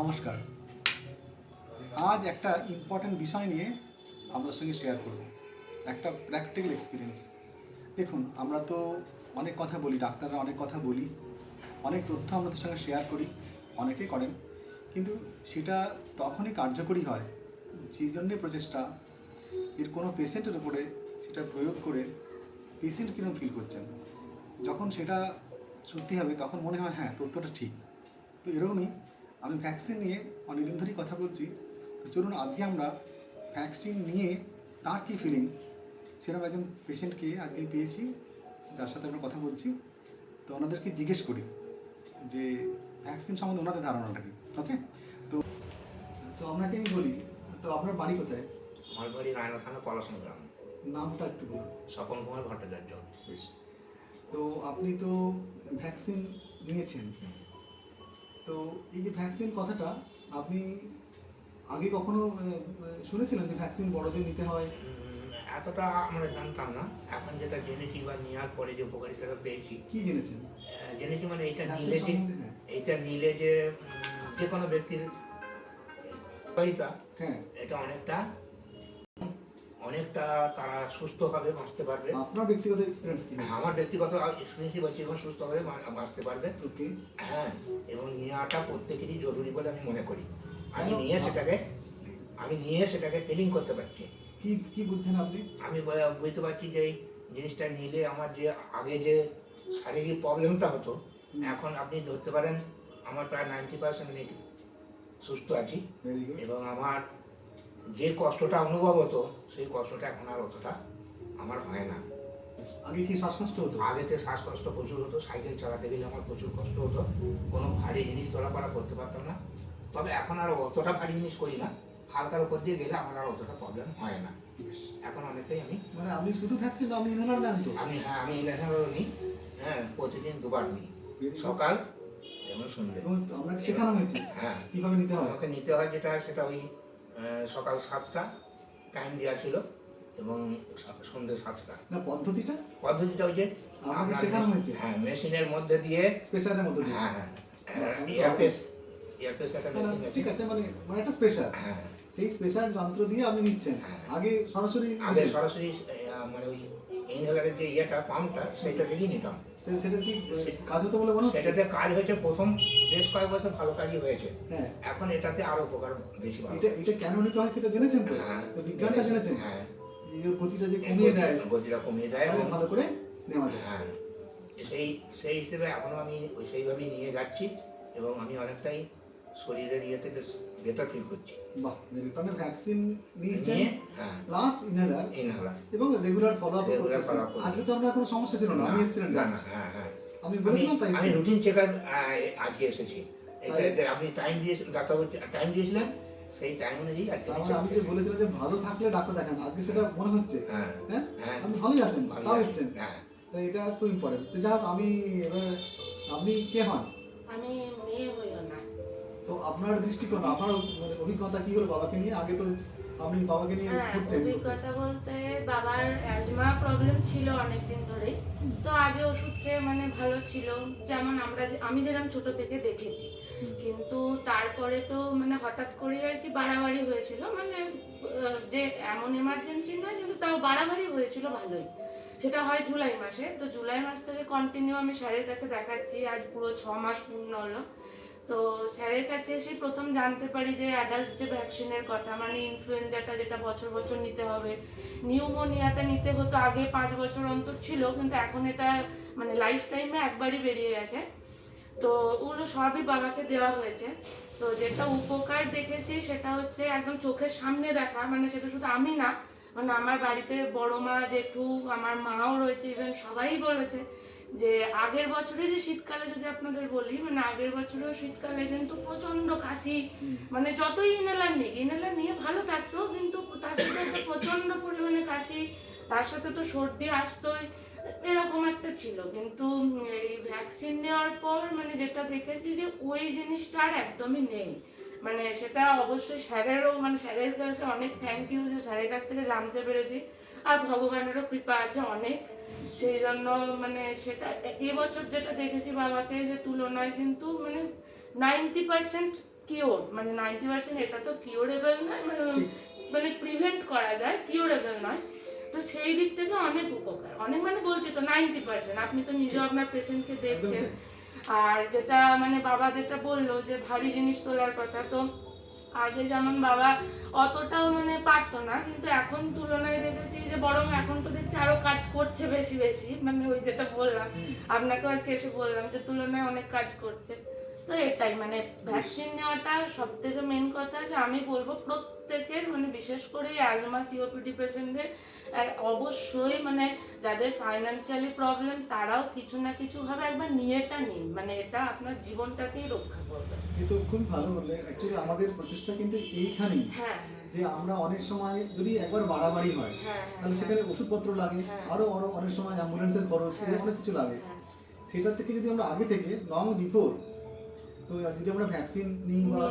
নমস্কার। আজ একটা ইম্পর্ট্যান্ট বিষয় নিয়ে আপনাদের সঙ্গে শেয়ার করব। একটা প্র্যাকটিক্যাল এক্সপিরিয়েন্স দেখুন, আমরা তো অনেক কথা বলি, ডাক্তাররা অনেক কথা বলি, অনেক তথ্য আমাদের সঙ্গে শেয়ার করি, অনেকেই করেন। কিন্তু সেটা তখনই কার্যকরী হয় যে জন্যে প্রচেষ্টা, এর কোনো পেশেন্টের উপরে সেটা প্রয়োগ করে পেশেন্ট কীরকম ফিল করছেন। যখন সেটা সত্যি হবে, তখন মনে হয় হ্যাঁ তথ্যটা ঠিক। তো এরকমই আমি ভ্যাকসিন নিয়ে অনেকদিন ধরেই কথা বলছি। তো চলুন আজকে আমরা ভ্যাকসিন নিয়ে তার কী ফিলিং সেরকম একজন পেশেন্টকে আজকে আমি পেয়েছি যার সাথে আমরা কথা বলছি। তো ওনাদেরকে জিজ্ঞেস করি যে ভ্যাকসিন সম্বন্ধে ওনাদের ধারণাটা কি? ওকে তো তো আপনাকে আমি বলি তো আপনার বাড়ি কোথায়? আমার বাড়ি রায়না থানা পলাশন গ্রাম। নামটা একটু বলুন। স্বপন কুমার ভট্টাচার্য। বেশ তো আপনি তো ভ্যাকসিন নিয়েছেন। তো এই যে ভ্যাকসিন কথাটা আপনি আগে কখনো শুনেছিলেন যে ভ্যাকসিন বড়দের নিতে হয় এতটা আমরা জানতাম না এখন যেটা জেনেছি বা নেওয়ার পরে যে উপকারিতাটা পেয়েছি কি জেনেছেন জেনেছি মানে এইটা নিলে যে? হ্যাঁ। এইটা নিলে যে যে কোনো ব্যক্তির হ্যাঁ এটা অনেকটা অনেকটা তারা সুস্থভাবে বাঁচতে পারবে। আপনার ব্যক্তিগত এক্সপিরিয়েন্স কি আমার ব্যক্তিগত এক্সপিরিয়েন্সই বলছি এবং সুস্থভাবে বাঁচতে পারবে। হ্যাঁ এবং নেওয়াটা প্রত্যেকেরই জরুরি বলে আমি মনে করি। আমি নিয়ে সেটাকে আমি নিয়ে সেটাকে ফিলিং করতে পারছি। কি কি বুঝছেন আপনি? আমি বুঝতে পারছি যে এই জিনিসটা নিলে আমার যে আগে যে শারীরিক প্রবলেমটা হতো এখন আপনি ধরতে পারেন আমার প্রায় নাইনটি পার্সেন্ট সুস্থ আছি। এবং আমার যে কষ্টটা অনুভব হতো সেই কষ্টটা এখন আর অতটা আমার হয় না। আগে কি শ্বাসকষ্ট হতো? আগেতে শ্বাসকষ্ট প্রচুর হতো সাইকেল চালাতে গেলে আমার প্রচুর কষ্ট হতো কোনো ভারী জিনিস তোলাপাড়া করতে পারতাম না। তবে এখন আর অতটা ভারী জিনিস করি না হালকার উপর দিয়ে গেলে আমার আর অতটা প্রবলেম হয় না। এখন অনেকটাই আমি মানে আমি শুধু ভ্যাকসিন আপনি ইনহেলার নেন তো আমি হ্যাঁ আমি ইলেকশনও নিই হ্যাঁ প্রতিদিন দুবার নিই সকাল এবং সন্ধ্যে। এবং শেখানো হয়েছে হ্যাঁ। কীভাবে নিতে হয়? আমাকে নিতে হয় যেটা সেটা ওই সকাল সাতটা টাইম দেওয়া ছিল এবং সন্ধ্যে সাতটা। না পদ্ধতিটা? পদ্ধতিটা ওই যে আমাকে শেখানো হয়েছে? হ্যাঁ মেশিনের মধ্যে দিয়ে স্পেশালের মধ্যে দিয়ে। হ্যাঁ হ্যাঁ আমি তো এয়ারপেস এয়ারপেস একটা না, না, মেশিন ঠিক আছে। মানে মানে একটা স্পেশাল হ্যাঁ সেই স্পেশাল যন্ত্র দিয়ে আপনি নিচ্ছেন। হ্যাঁ। আগে সরাসরি আগে সরাসরি মানে ওই ইনহেলারের যে ইয়েটা পাম্পটা সেটা থেকেই নিতাম। সেটা কি কাজ হতো বলে মনে সেটাতে কাজ হয়েছে প্রথম বেশ কয়েক বছর ভালো কাজই হয়েছে। হ্যাঁ। এখন এটাতে আরও উপকার বেশি ভালো এটা এটা কেন নিতে হয় সেটা জেনেছেন তো? হ্যাঁ, বিজ্ঞানটা জেনেছেন? হ্যাঁ। গতিটা যে কমিয়ে দেয়। গতিটা কমিয়ে দেয় ভালো করে নেওয়া যায়। হ্যাঁ। সেই সেই হিসেবে এখনও আমি সেইভাবেই নিয়ে যাচ্ছি এবং আমি অনেকটাই শরীরের ইয়েতে বেশ বেটার ফিল করছি। বাহ তাহলে ভ্যাকসিন নিয়েছেন নিয়ে হ্যাঁ। প্লাস ইনহেলার ইনহেলার এবং রেগুলার ফলো আপ Regular করতেছেন follow up করছি। আজকে তো আপনার কোনো সমস্যা ছিল না আমি। না হ্যাঁ হ্যাঁ। আমি আমি বলেছিলাম তাই আমি রুটিন চেক আজকে এসেছি। এটা তাই? এটা আপনি টাইম দিয়ে ডাক্তারবাবু টাইম দিয়েছিলেন সেই টাইম অনুযায়ী আজকে আমি মানে যে বলেছিলাম যে ভালো থাকলে ডাক্তার দেখান আজকে সেটা মনে হচ্ছে। হ্যাঁ। হ্যাঁ? হ্যাঁ। আপনি ভালোই আছেন তাও। হ্যাঁ। এটা খুব ইম্পর্টেন্ট তো যাই আমি এবার আপনি কে হন? আমি মেয়ে তো আপনার দৃষ্টিকোণ আপনার মানে অভিজ্ঞতা কি হলো বাবাকে নিয়ে? আগে তো আপনি বাবাকে নিয়ে হ্যাঁ অভিজ্ঞতা বলতে বাবার অ্যাজমা প্রবলেম ছিল অনেকদিন ধরেই। হুম। তো আগে ওষুধ খেয়ে মানে ভালো ছিল। যেমন আমরা আমি যেরকম ছোট থেকে দেখেছি। কিন্তু তারপরে তো মানে হঠাৎ করে আর কি বাড়াবাড়ি হয়েছিল। মানে যে এমন এমার্জেন্সি নয় কিন্তু তাও বাড়াবাড়ি হয়েছিল ভালোই। সেটা হয় জুলাই মাসে। তো জুলাই মাস থেকে কন্টিনিউ আমি স্যারের কাছে দেখাচ্ছি। আজ পুরো ছ মাস পূর্ণ হলো। তো স্যারের কাছে এসে প্রথম জানতে পারি যে অ্যাডাল্ট যে ভ্যাকসিনের কথা মানে ইনফ্লুয়েঞ্জাটা যেটা বছর বছর নিতে হবে। নিউমোনিয়াটা নিতে হতো আগে পাঁচ বছর অন্তর ছিল, কিন্তু এখন এটা মানে লাইফ টাইমে একবারই বেরিয়ে গেছে। তো ওগুলো সবই বাবাকে দেওয়া হয়েছে। তো যেটা উপকার দেখেছি সেটা হচ্ছে একদম চোখের সামনে দেখা মানে সেটা শুধু আমি না মানে আমার বাড়িতে বড় মা, জেঠু, আমার মাও রয়েছে ইভেন সবাই বলেছে যে আগের বছরে যে শীতকালে যদি আপনাদের বলি মানে আগের বছরেও শীতকালে কিন্তু প্রচণ্ড কাশি মানে যতই ইনহেলার নিক, ইনহেলার নিয়ে ভালো থাকতো, কিন্তু তার সাথে একটা প্রচণ্ড পরিমাণে কাশি, তার সাথে তো সর্দি আসতোই, এরকম একটা ছিল। কিন্তু এই ভ্যাকসিন নেওয়ার পর মানে যেটা দেখেছি যে ওই জিনিসটা আর একদমই নেই। মানে সেটা অবশ্যই স্যারেরও মানে স্যারের কাছে অনেক থ্যাংক ইউ যে স্যারের কাছ থেকে জানতে পেরেছি। আর ভগবানেরও কৃপা আছে অনেক। সেই জন্য মানে সেটা এবছর যেটা দেখেছি বাবাকে যে তুলনায় কিন্তু মানে নাইনটি পার্সেন্ট কিওর মানে নাইনটি পার্সেন্ট এটা তো কিওরেবল নয় মানে মানে প্রিভেন্ট করা যায় কিওরেবল নয়। তো সেই দিক থেকে অনেক উপকার। অনেক মানে বলছি তো নাইনটি পার্সেন্ট আপনি তো নিজেও আপনার পেশেন্টকে দেখছেন। আর যেটা মানে বাবা যেটা বলল যে ভারী জিনিস তোলার কথা, তো আগে যেমন বাবা অতটাও মানে পারতো না, কিন্তু এখন তুলনায় দেখেছি যে বরং এখন তো দেখছি আরও কাজ করছে বেশি বেশি মানে ওই যেটা বললাম, আপনাকেও আজকে এসে বললাম যে তুলনায় অনেক কাজ করছে। তো এটাই মানে ভ্যাকসিন নেওয়াটা সব থেকে মেন কথা যে আমি বলব প্রত্যেকের মানে বিশেষ করে অ্যাজমা সিওপিডি পেশেন্টদের অবশ্যই মানে যাদের ফাইন্যান্সিয়ালি প্রবলেম তারাও কিছু না কিছু ভাবে একবার নিয়েটা নিন। মানে এটা আপনার জীবনটাকেই রক্ষা করবে। এ তো খুবই ভালো বললে। অ্যাকচুয়ালি আমাদের প্রচেষ্টা কিন্তু এইখানেই হ্যাঁ যে আমরা অনেক সময় যদি একবার বাড়াবাড়ি হয় হ্যাঁ তাহলে সেখানে ওষুধপত্র লাগে হ্যাঁ। আরও অনেক সময় অ্যাম্বুলেন্সের খরচ হ্যাঁ। অনেক কিছু লাগে। হ্যাঁ। সেটা থেকে যদি আমরা আগে থেকে লং বিফোর তো যদি আমরা ভ্যাকসিন নিই বা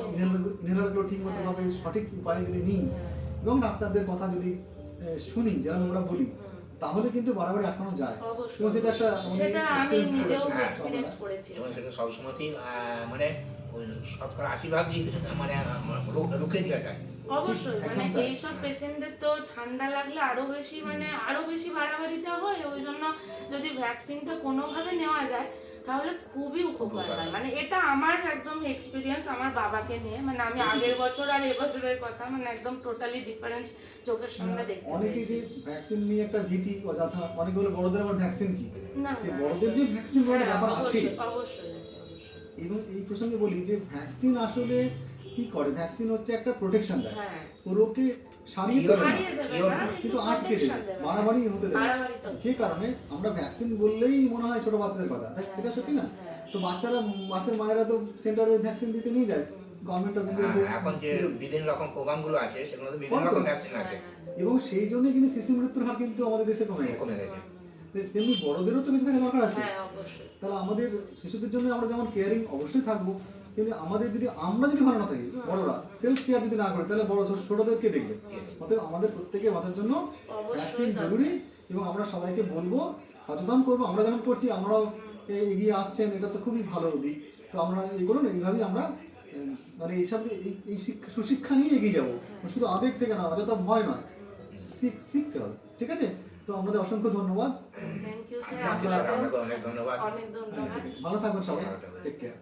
ইনহেলারগুলো ঠিক মতো হ্যাঁ। ভাবে সঠিক উপায়ে যদি নিই হ্যাঁ, এবং ডাক্তারদের কথা যদি শুনি যেরকম আমরা বলি তাহলে কিন্তু বাড়াবাড়ি আটকানো যায়। এবং সেটা একটা সেটা আমি নিজেও। হ্যাঁ, এক্সপিরিয়েন্স করেছি। এবং সেটা সবসময়তেই মানে শতকরা আশি ভাগই মানে রুখে দেওয়া যায় অবশ্যই মানে। এইসব পেশেন্টদের তো ঠান্ডা লাগলে আরও বেশি মানে আরও বেশি বাড়াবাড়িটা হয় ওই জন্য যদি ভ্যাকসিনটা কোনোভাবে নেওয়া যায় তাহলে খুবই উপকার হয়। মানে এটা আমার একদম এক্সপিরিয়েন্স আমার বাবাকে নিয়ে। মানে আমি আগের বছর আর এবছরের কথা মানে একদম টোটালি ডিফারেন্স চোখের সামনে দেখতে অনেকে যে ভ্যাকসিন নিয়ে একটা ভীতি অযথা অনেকে বলে বড়দের আবার ভ্যাকসিন কি? না বড়দের যে ভ্যাকসিন বলে হ্যাঁ, ব্যাপার আছে অবশ্যই অবশ্যই আছে অবশ্যই। এবং এই প্রসঙ্গে বলি যে ভ্যাকসিন আসলে কি করে? ভ্যাকসিন হচ্ছে একটা প্রোটেকশন দেয়। হ্যাঁ। রোগকে সারিয়ে দেবে না। ছাড়িয়ে দেবে Cure না না, কিন্তু কিন্তু আটকে দেবে। দেবে বাড়াবাড়ি হতে দেবে। না। বাড়াবাড়িটা হচ্ছে। যে কারণে আমরা ভ্যাকসিন বললেই মনে হয় ছোট বাচ্চাদের কথা। হ্যাঁ, এটা সত্যি না? হ্যাঁ, তো বাচ্চারা বাচ্চার মায়েরা তো সেন্টারে ভ্যাকসিন দিতে নিয়ে যায়। গভর্নমেন্ট অফ ইন্ডিয়া হ্যাঁ, এখন যে বিভিন্ন রকম প্রোগ্রামগুলো আছে সেগুলো বিভিন্ন রকম ভ্যাকসিন আছে। হ্যাঁ, এবং সেই জন্যই কিন্তু শিশু মৃত্যুর হার কিন্তু আমাদের দেশে কমে গেছে। কমে গেছে। তেমনি বড়দেরও তো বেঁচে থাকা দরকার আছে। হ্যাঁ তাহলে আমাদের শিশুদের জন্য আমরা যেমন কেয়ারিং অবশ্যই থাকব। কিন্তু আমাদের যদি আমরা যদি ভালো না থাকি বড়রা সেলফ কেয়ার যদি না করি তাহলে বড় ছোট- ছোটদের কে দেখবে। অতএব আমাদের প্রত্যেকে বাঁচার জন্য ভ্যাকসিন জরুরি এবং আমরা সবাইকে বলব সচেতন করব। আমরা যেমন করছি আমরাও এগিয়ে আসছেন এটা তো খুবই ভালো দিক। তো আমরা এই করুন এইভাবেই আমরা মানে এইসব এই এই শিক্ষা সুশিক্ষা নিয়ে এগিয়ে যাব। শুধু আবেগ থেকে না অযথা ভয় নয় শিখ- শিখতে হবে ঠিক আছে? তো আমাদের অসংখ্য ধন্যবাদ। থ্যাংক ইউ স্যার আপনাকে অনেক অনেক ধন্যবাদ। অনেক ধন্যবাদ। ভালো থাকবেন সবাই। Take care